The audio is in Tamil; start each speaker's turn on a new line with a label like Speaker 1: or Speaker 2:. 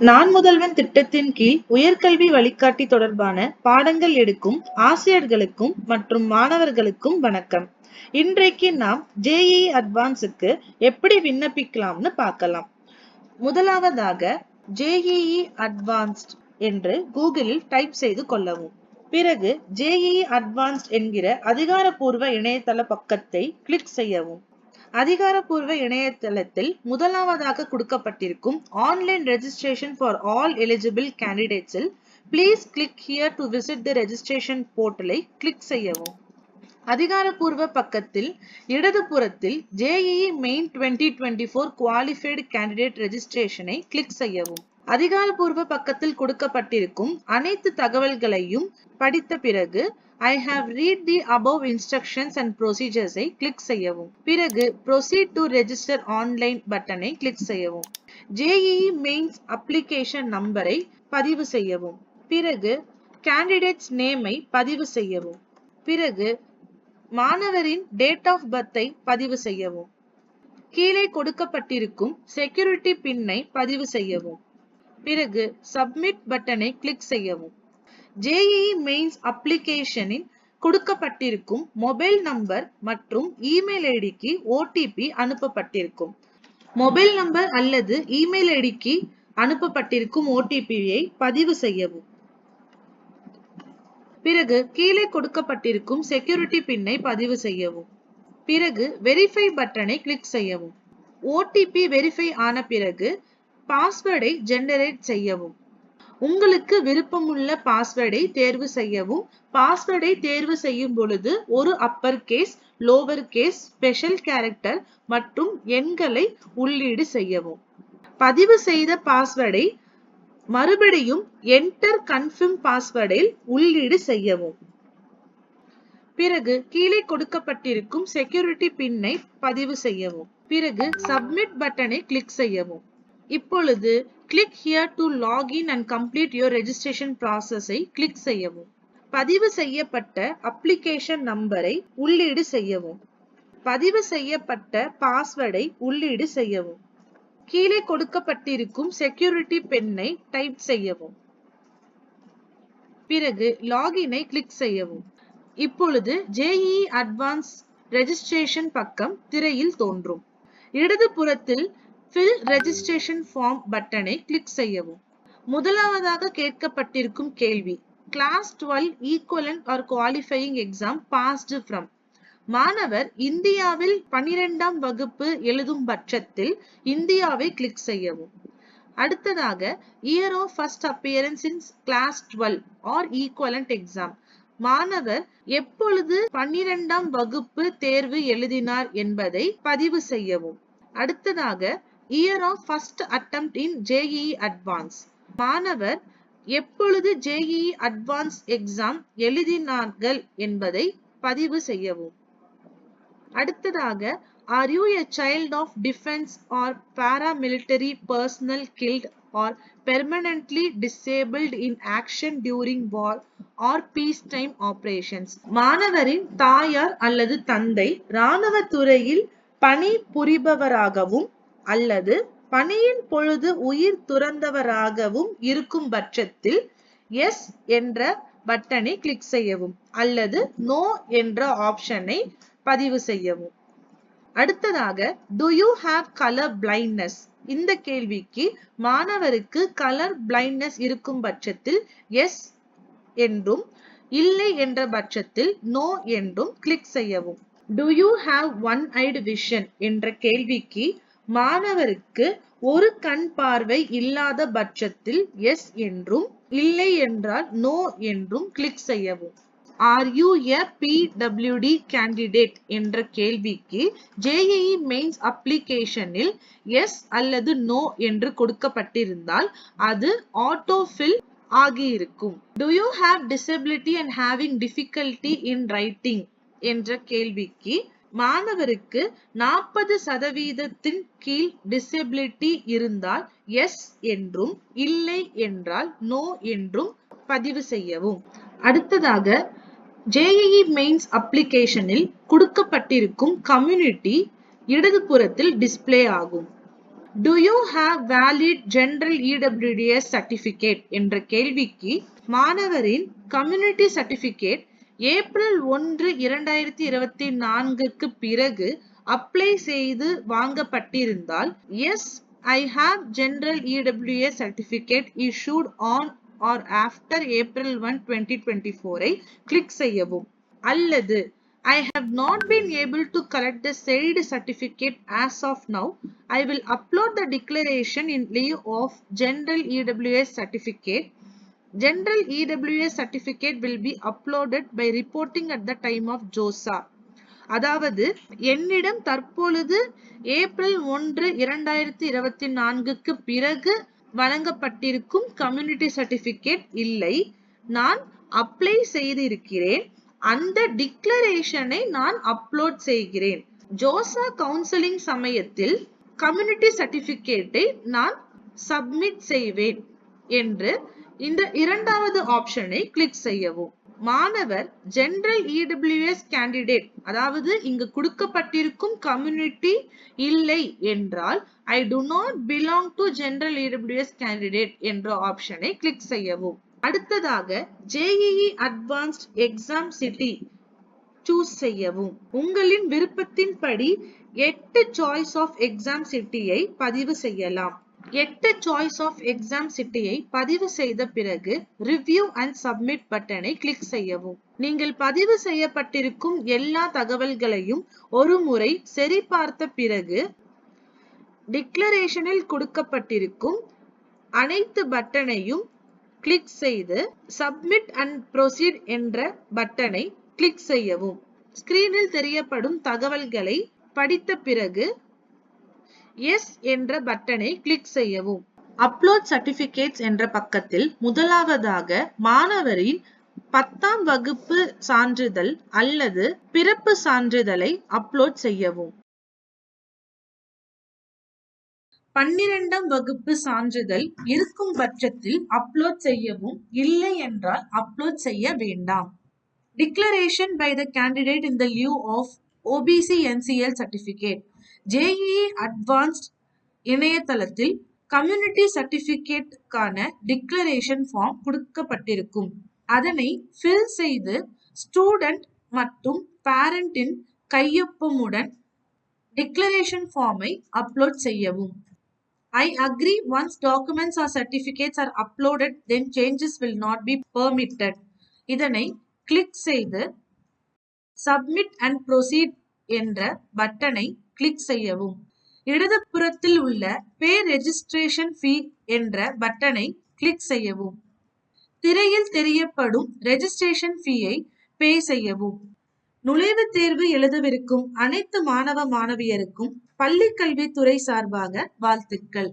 Speaker 1: நான் முதல்வன் திட்டத்தின் கீழ் உயர்கல்வி வழிகாட்டி தொடர்பான பாடங்கள் எடுக்கும் ஆசிரியர்களுக்கும் மற்றும் மாணவர்களுக்கும் வணக்கம். இன்றைக்கு நாம் ஜேஇ அட்வான்ஸுக்கு எப்படி விண்ணப்பிக்கலாம்னு பார்க்கலாம். முதலாவதாக ஜேஇஇ அட்வான்ஸ்ட் என்று கூகுளில் டைப் செய்து கொள்ளவும். பிறகு ஜேஇஇ அட்வான்ஸ்ட் என்கிற அதிகாரப்பூர்வ இணையதள பக்கத்தை கிளிக் செய்யவும். அதிகாரப்பூர்வ இணையதளத்தில் முதலாவதாக கொடுக்கப்பட்டிருக்கும் online registration for all eligible கேண்டிடேட்ஸில் please click here to visit the registration போர்ட்டலை click செய்யவும். அதிகாரப்பூர்வ பக்கத்தில் இடதுபுறத்தில் JEE main twenty twenty four qualified candidate ரெஜிஸ்ட்ரேஷனை click செய்யவும். அதிகாரப்பூர்வ பக்கத்தில் கொடுக்கப்பட்டிருக்கும் அனைத்து தகவல்களையும் படித்த பிறகு I have read the above instructions and ப்ரொசீஜர்ஸை click செய்யவும். பிறகு ப்ரொசீட் டு ரெஜிஸ்டர் ஆன்லைன் பட்டனை கிளிக் செய்யவும். ஜேஇஇ மெயின்ஸ் அப்ளிகேஷன் நம்பரை பதிவு செய்யவும். பிறகு கேண்டிடேட்ஸ் நேமை பதிவு செய்யவும். பிறகு மாணவரின் டேட் ஆஃப் பர்த்தை பதிவு செய்யவும். கீழே கொடுக்கப்பட்டிருக்கும் செக்யூரிட்டி பின்னை பதிவு செய்யவும். பிறகு சப்மிட் பட்டனை கிளிக் செய்யவும். ஜேஇஇ மெயின்ஸ் அப்ளிகேஷனின் கொடுக்கப்பட்டிருக்கும் மொபைல் நம்பர் மற்றும் இமெயில் ஐடிக்கு ஓடிபி அனுப்பப்பட்டிருக்கும். மொபைல் நம்பர் அல்லது இமெயில் ஐடிக்கு அனுப்பப்பட்டிருக்கும் ஓடிபியை பதிவு செய்யவும். பிறகு கீழே கொடுக்கப்பட்டிருக்கும் செக்யூரிட்டி பின்னை பதிவு செய்யவும். பிறகு வெரிஃபை பட்டனை கிளிக் செய்யவும். ஓடிபி வெரிஃபை ஆன பிறகு பாஸ்வேர்டை ஜெனரேட் செய்யவும். உங்களுக்கு விருப்பமுள்ள பாஸ்வேர்டை தேர்வு செய்யவும். பாஸ்வேர்டை தேர்வு செய்யும் பொழுது ஒரு upper case lower case special character மற்றும் எண்களை உள்ளீடு செய்யவும். பதிவு செய்த பாஸ்வேர்டை மறுபடியும் என்டர் கன்ஃபர்ம் பாஸ்வேர்டில் உள்ளீடு செய்யவும். பிறகு கீழே கொடுக்கப்பட்டிருக்கும் செக்யூரிட்டி பின்னை பதிவு செய்யவும். பிறகு சப்மிட் பட்டனை கிளிக் செய்யவும். இப்பொழுது click here to login and complete your registration ப்ராசஸை கிளிக் செய்யவும். பதிவு செய்யப்பட்ட அப்ளிகேஷன் நம்பரை உள்ளீடு செய்யவும். பதிவு செய்யப்பட்ட பாஸ்வேர்டை உள்ளீடு செய்யவும். கீழே கொடுக்கப்பட்டிருக்கும் செக்யூரிட்டி பெண்ணை டைப் செய்யவும். பிறகு லாகினை கிளிக் செய்யவும். இப்பொழுது ஜேஇ அட்வான்ஸ் ரெஜிஸ்ட்ரேஷன் பக்கம் திரையில் தோன்றும். இடது புறத்தில் ஃபில் ரெஜிஸ்ட்ரேஷன் ஃபார்ம் பட்டனை கிளிக் செய்யவும். முதலாவதாக கேட்கப்பட்டிருக்கும் கேள்வி class twelve equivalent or qualifying exam passed from மாணவர் இந்தியாவில் பனிரெண்டாம் வகுப்பு எழுதும் பட்சத்தில் இந்தியாவை கிளிக் செய்யவும். அடுத்ததாக year of first appearance in class twelve or equivalent exam மாணவர் எப்பொழுது பன்னிரெண்டாம் வகுப்பு தேர்வு எழுதினார் என்பதை பதிவு செய்யவும். அடுத்ததாக year of first attempt in JEE advance மாணவர் எப்பொழுது ஜேஇஇ அட்வான்ஸ் எக்ஸாம் எழுதினார்கள் என்பதை பதிவு செய்யவும். அடுத்ததாக are you a child of defence or paramilitary personnel killed or permanently disabled in action during war or peace time operations மாணவரின் தாயார் அல்லது தந்தை இராணுவ துறையில் பணி புரிபவராகவும் அல்லது பணியின் பொழுது உயிர் துறந்தவராகவும் இருக்கும் பட்சத்தில் எஸ் என்ற பட்டனை கிளிக் செய்யவும் அல்லது நோ என்ற ஆப்ஷனை பதிவு செய்யவும். அடுத்ததாக do you have colour blindness இந்த கேள்விக்கு மாணவருக்கு கலர் பிளைண்ட்னஸ் இருக்கும் பட்சத்தில் எஸ் என்றும் இல்லை என்ற பட்சத்தில் நோ என்றும் கிளிக் செய்யவும். Do you have one eyed vision என்ற கேள்விக்கு மாணவருக்கு ஒரு கண் பார்வை இல்லாத பட்சத்தில் எஸ் என்றும் இல்லை என்றால் நோ என்றும் கிளிக் செய்யவும். Are you a PWD candidate என்ற கேள்விக்கு ஜேஇஇ மெயின்ஸ் அப்ளிகேஷனில் எஸ் அல்லது நோ என்று கொடுக்கப்பட்டிருந்தால் அது ஆட்டோஃபில் ஆகியிருக்கும். Do you have disability and having difficulty in writing என்ற கேள்விக்கு மாணவருக்கு நாற்பது சதவீதத்தின் கீழ் டிசபிலிட்டி இருந்தால் எஸ் என்றும் இல்லை என்றால் நோ என்றும் பதிவு செய்யவும். அடுத்ததாக ஜேஇஇ மெயின்ஸ் அப்ளிகேஷனில் கொடுக்கப்பட்டிருக்கும் கம்யூனிட்டி இடதுபுறத்தில் டிஸ்ப்ளே ஆகும். Do you have valid general EWS certificate என்ற கேள்விக்கு மாணவரின் கம்யூனிட்டி சர்டிபிகேட் ஏப்ரல் ஒன்று இரண்டாயிரத்தி இருபத்தி நான்குக்கு பிறகு அப்ளை செய்து வாங்கப்பட்டிருந்தால் yes I have general EWS certificate issued on or after April one twenty twenty ஃபோரை கிளிக் செய்யவும் அல்லது I have not been able to collect the said certificate as of now. I will upload the declaration in lieu of general EWS certificate General EWS certificate will be uploaded by reporting at the time of JOSA. அதாவது என்னிடம் தற்பொழுது ஏப்ரல் ஒன்று இரண்டாயிரத்தி இருபத்தி நான்குக்கு பிறகு வழங்கப்பட்டிருக்கும் கம்யூனிட்டி சர்டிபிகேட் இல்லை. நான் அப்ளை செய்திருக்கிறேன். அந்த டிக்ளரேஷனை நான் அப்லோட் செய்கிறேன். ஜோசா கவுன்சிலிங் சமயத்தில் கம்யூனிட்டி சர்டிபிகேட்டை நான் சப்மிட் செய்வேன் என்று இந்த இரண்டாவது ஆப்ஷனை கிளிக் செய்யவும். மாணவர் ஜெனரல் இடபிள்யூஎஸ் கேண்டிடேட் அதாவது இங்கு கொடுக்கப்பட்டிருக்கும் கம்யூனிட்டி இல்லை என்றால் I do not belong to general EWS candidate என்ற ஆப்ஷனை கிளிக் செய்யவும். அடுத்ததாக JEE advanced exam city choose செய்யவும். உங்களின் விருப்பத்தின்படி எட்டு சாய்ஸ் ஆஃப் எக்ஸாம் சிட்டியை பதிவு செய்யலாம். எட்டு சாய்ஸ் ஆஃப் எக்ஸாம் சிட்டியை பதிவு செய்த பிறகு ரிவ்யூ அண்ட் சப்மிட் பட்டனை கிளிக் செய்யவும். நீங்கள் பதிவு செய்யப்பட்டிருக்கும் எல்லா தகவல்களையும் ஒரு முறை சரிபார்த்த பிறகு டிக்ளரேஷனில் கொடுக்கப்பட்டிருக்கும் அனைத்து பட்டனையும் கிளிக் செய்து சப்மிட் அண்ட் ப்ரொசீட் என்ற பட்டனை கிளிக் செய்யவும். ஸ்கிரீனில் தெரியப்படும் தகவல்களை படித்த பிறகு எஸ் என்ற பட்டனை கிளிக் செய்யவும். அப்லோட் சர்டிபிகேட்ஸ் என்ற பக்கத்தில் முதலாவதாக மாணவரின் பத்தாம் வகுப்பு சான்றிதழ் அல்லது பிறப்பு சான்றிதழை அப்லோட் செய்யவும். பன்னிரெண்டாம் வகுப்பு சான்றிதழ் இருக்கும் பட்சத்தில் அப்லோட் செய்யவும் இல்லை என்றால் அப்லோட் செய்ய வேண்டாம். Declaration by the candidate in the lieu of OBC NCL certificate JEE advanced இணையதளத்தில் கம்யூனிட்டி சர்டிபிகேட்டுக்கான டிக்ளரேஷன் ஃபார்ம் கொடுக்கப்பட்டிருக்கும். அதனை ஃபில் செய்து ஸ்டூடெண்ட் மற்றும் பேரண்டின் கையொப்பமுடன் டிக்ளரேஷன் ஃபார்மை அப்லோட் செய்யவும். I agree once documents are certificates are uploaded then changes will not be permitted இதனை கிளிக் செய்து சப்மிட் அண்ட் ப்ரொசீட் என்ற பட்டனை கிளிக் செய்யவும். இடதுபுறத்தில் உள்ள பே ரெஜிஸ்ட்ரேஷன் ஃபீ என்ற பட்டனை கிளிக் செய்யவும். திரையில் தெரியப்படும் ரெஜிஸ்ட்ரேஷன் ஃபீயை பே செய்யவும். நுழைவுத் தேர்வு எழுதவிருக்கும் அனைத்து மாணவ மாணவியருக்கும் பள்ளி கல்வித்துறை சார்பாக வாழ்த்துக்கள்.